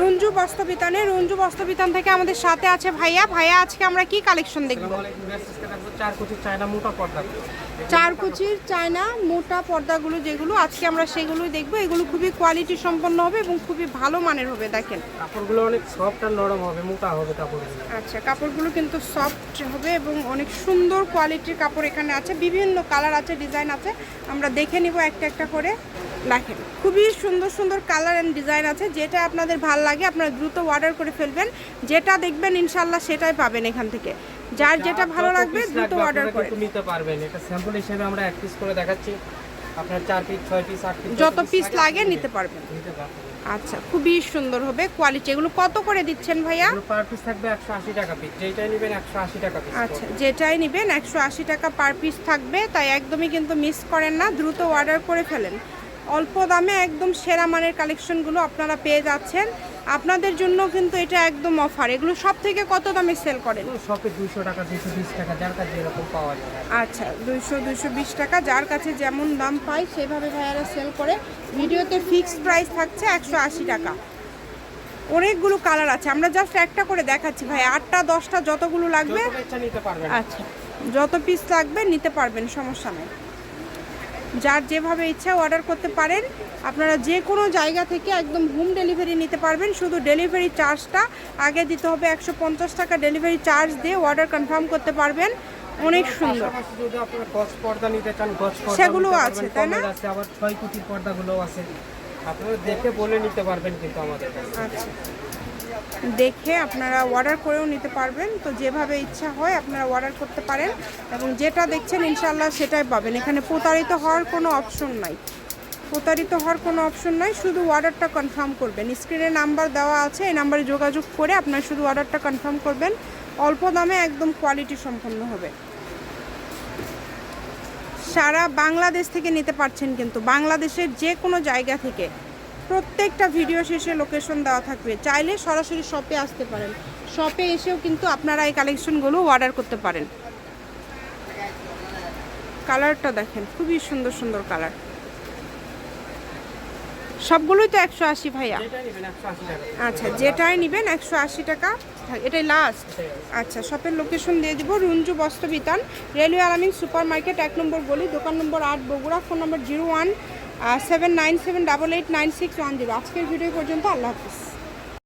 রঞ্জু বস্ত্রবিতানে রঞ্জু বস্ত্রবিতান থেকে আমাদের সাথে আছে ভাইয়া। ভাইয়া আজকে আমরা কি কালেকশন দেখব? চার কোটি চায়না মোটা পর্দা। চার কুচির চায়না মোটা পর্দাগুলো যেগুলো আজকে আমরা সেগুলোই দেখব। এগুলো খুবই কোয়ালিটি সম্পন্ন হবে এবং খুবই ভালো মানের হবে দেখেন। কাপড়গুলো অনেক সফট আর নরম হবে মোটা হবে কাপড়গুলো। আচ্ছা কাপড়গুলো কিন্তু সফট হবে এবং অনেক সুন্দর কোয়ালিটির কাপড় এখানে আছে। বিভিন্ন কালার আছে ডিজাইন আছে। আমরা দেখে নিব একটা একটা করে। দেখেন খুবই সুন্দর সুন্দর কালার অ্যান্ড ডিজাইন আছে যেটা আপনাদের ভালো লাগে আপনারা দ্রুত অর্ডার করে ফেলবেন। যেটা দেখবেন ইনশাল্লাহ সেটাই পাবেন এখান থেকে। যার যেটা ভালো লাগবে দ্রুত অর্ডার করে নিতে পারবেন। এটা স্যাম্পল হিসেবে আমরা এক পিস করে দেখাচ্ছি। আপনার চার পিস ছয় পিস আট পিস যত পিস লাগে নিতে পারবেন। নিতে পারবেন। আচ্ছা খুবই সুন্দর হবে কোয়ালিটি এগুলো কত করে দিচ্ছেন ভাইয়া? পার পিস থাকবে একশো আশি টাকা পিস যেটাই নেবেন একশো আশি টাকা পিস আচ্ছা যেটাই নেবেন একশো আশি টাকা পার পিস থাকবে তাই একদমই কিন্তু মিস করেন না দ্রুত অর্ডার করে ফেলেন। অল্প দামে একদম সেরা মানের কালেকশনগুলো আপনারা পেয়ে যাচ্ছেন। আপনাদের জন্য কিন্তু এটা একদম অফার এগুলো সব থেকে কত দামে সেল করেন? শপে দুশো টাকা দুশো বিশ টাকা যার কাছে এরকম পাওয়া যায়। আচ্ছা দুইশো দুইশো বিশ টাকা যার কাছে যেমন দাম পায় সেভাবে ভাইয়ারা সেল করে। ভিডিওতে ফিক্সড প্রাইস থাকছে একশো আশি টাকা। অনেকগুলো কালার আছে। আমরা জাস্ট একটা করে দেখাচ্ছি ভাই আটটা দশটা যতগুলো লাগবে আচ্ছা যত পিস লাগবে নিতে পারবেন সমস্যা নেই। যার যেভাবে ইচ্ছা অর্ডার করতে পারেন আপনারা যে কোনো জায়গা থেকে একদম হোম ডেলিভারি নিতে পারবেন। শুধু ডেলিভারি চার্জটা আগে দিতে হবে একশো পঞ্চাশ টাকা ডেলিভারি চার্জ দিয়ে অর্ডার কনফার্ম করতে পারবেন। অনেক সুন্দর। সেগুলো আছে, তাই না? আছে আবার ছয় কোটির পর্দাগুলো আছে। আপনারা দেখে বলে নিতে পারবেন কিন্তু আমাদের আচ্ছা। দেখে আপনারা অর্ডার করেও নিতে পারবেন। তো যেভাবে ইচ্ছা হয় আপনারা অর্ডার করতে পারেন এবং যেটা দেখছেন ইনশাল্লাহ সেটাই পাবেন। এখানে প্রতারিত হওয়ার কোনো অপশন নাই। প্রতারিত হওয়ার কোনো অপশন নাই, শুধু অর্ডারটা কনফার্ম করবেন। স্ক্রিনে নাম্বার দেওয়া আছে, এই নাম্বারে যোগাযোগ করে আপনারা শুধু অর্ডারটা কনফার্ম করবেন। অল্প দামে একদম কোয়ালিটি সম্পন্ন হবে। সারা বাংলাদেশ থেকে নিতে পারছেন কিন্তু। বাংলাদেশের যে কোনো জায়গা থেকে প্রত্যেকটা ভিডিও শেষে লোকেশন দেওয়া থাকবে। চাইলে সরাসরি শপে আসতে পারেন। শপে এসেও কিন্তু আপনারা এই কালেকশনগুলো অর্ডার করতে পারেন। কালারটা দেখেন, খুবই সুন্দর সুন্দর কালার সবগুলোই তো একশো আশি ভাইয়া? আচ্ছা যেটাই নেবেন একশো আশি টাকা। এটাই লাস্ট আচ্ছা শপের লোকেশন দিয়ে দিব Runju Bastra Bitan, railway Alamin super market এক নম্বর গলি, দোকান নম্বর আট, Bogura, phone number zero one seven nine seven double eight nine six one zero আজকের ভিডিও পর্যন্ত আল্লাহ হাফিজ।